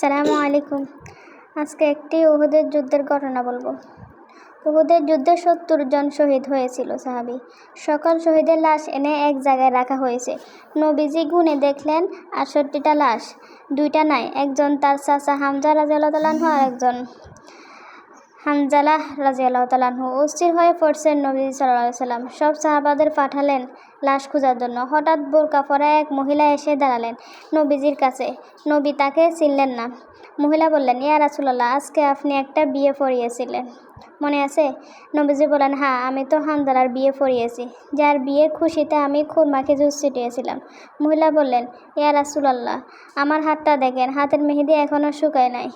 সালামু আলাইকুম। আজকে একটি উহুদের যুদ্ধের ঘটনা বলব। উহুদের যুদ্ধে সত্তর জন শহীদ হয়েছিল, সাহাবি। সকল শহীদের লাশ এনে এক জায়গায় রাখা হয়েছে। নবীজি গুনে দেখলেন, আটষট্টিটা লাশ। দুইটা নাই, একজন তার চাচা হামজা রাজিয়াল্লাহ তালাহু আর একজন হানজালা রাজিয়াল্লাহ তালাহু অস্থির হয়ে পড়ছেন নবী সাল্লাহ সাল্লাম সব সাহাবাদের পাঠালেন লাশ খোঁজার জন্য। হঠাৎ বোরকা পরা এক মহিলা এসে দাঁড়ালেন নবীজির কাছে। নবী তাকে চিনলেন না। মহিলা বললেন, ইয়া রাসুলাল্লাহ, আজকে আপনি একটা বিয়ে পড়িয়েছিলেন। মনে আছে? নবীজি বলেন হ্যাঁ আমি তো হানজালার বিয়ে পড়িয়েছি। যার বিয়ে খুশিতে আমি খুরমা খেজুর ছিটিয়েছিলাম। মহিলা বললেন, ইয়া রাসুলাল্লাহ, আমার হাতটা দেখেন, হাতের মেহেদি এখনও শুকায় নাই।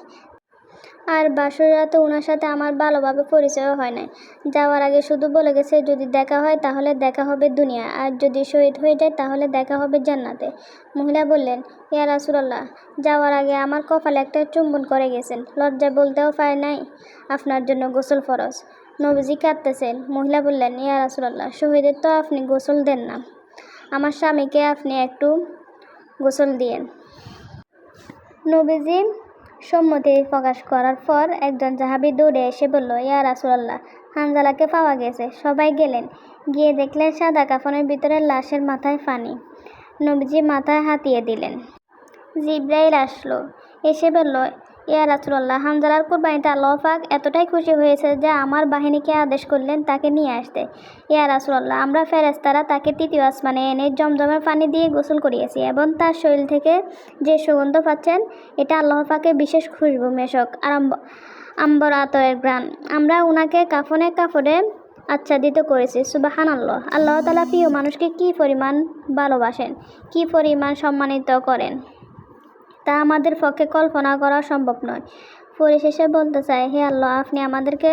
আর বাসর রাতে ওনার সাথে আমার ভালোভাবে পরিচয়ও হয় নাই। যাওয়ার আগে শুধু বলে গেছে, যদি দেখা হয় তাহলে দেখা হবে দুনিয়া, আর যদি শহীদ হয়ে যায় তাহলে দেখা হবে জান্নাতে। মহিলা বললেন, ইয়া রাসুলাল্লাহ, যাওয়ার আগে আমার কপালে একটা চুম্বন করে গেছেন, লজ্জা বলতেও পারে নাই। আপনার জন্য গোসল ফরজ। নবীজি কাঁদতেছেন। মহিলা বললেন, ইয়া রাসুলাল্লাহ, শহীদের তো আপনি গোসল দেন না। আমার স্বামীকে আপনি একটু গোসল দিয়েন। নবীজি সম্মতি প্রকাশ করার পর একজন জাহাবি দৌড়ে এসে বলল, ইয়া রাসুলাল্লাহ হানজালাকে পাওয়া গেছে, সবাই গেলেন। গিয়ে দেখলেন সাদা কাফনের ভিতরে লাশের মাথায় পানি। নবীজি মাথায় হাতিয়ে দিলেন। জিব্রাইল আসলো, এসে বলল ইয়া রাসুলাল্লাহ হানজালার কুরবানিতে আল্লাহ পাক এতটাই খুশি হয়েছে যে আমার বাহিনীকে আদেশ করলেন তাকে নিয়ে আসতে। ইয়া রাসুলাল্লাহ, আমরা ফেরেস্তারা তাকে তৃতীয় আসমানে এনে জমজমের পানি দিয়ে গোসল করিয়েছি এবং তার শরীর থেকে যে সুগন্ধ পাচ্ছেন, এটা আল্লাহ পাকে বিশেষ খুশবু মেশক আরম্ভ, আম্বর আতরের গ্রান আমরা ওনাকে কাফনে কাপড়ে আচ্ছাদিত করেছি সুবাহান আল্লাহ আল্লাহ তালা প্রিয় মানুষকে কী পরিমাণ ভালোবাসেন, কী পরিমাণ সম্মানিত করেন? তা আমাদের পক্ষে কল্পনা করা সম্ভব নয়। পরিশেষে বলতে চাই হে আল্লাহ আপনি আমাদেরকে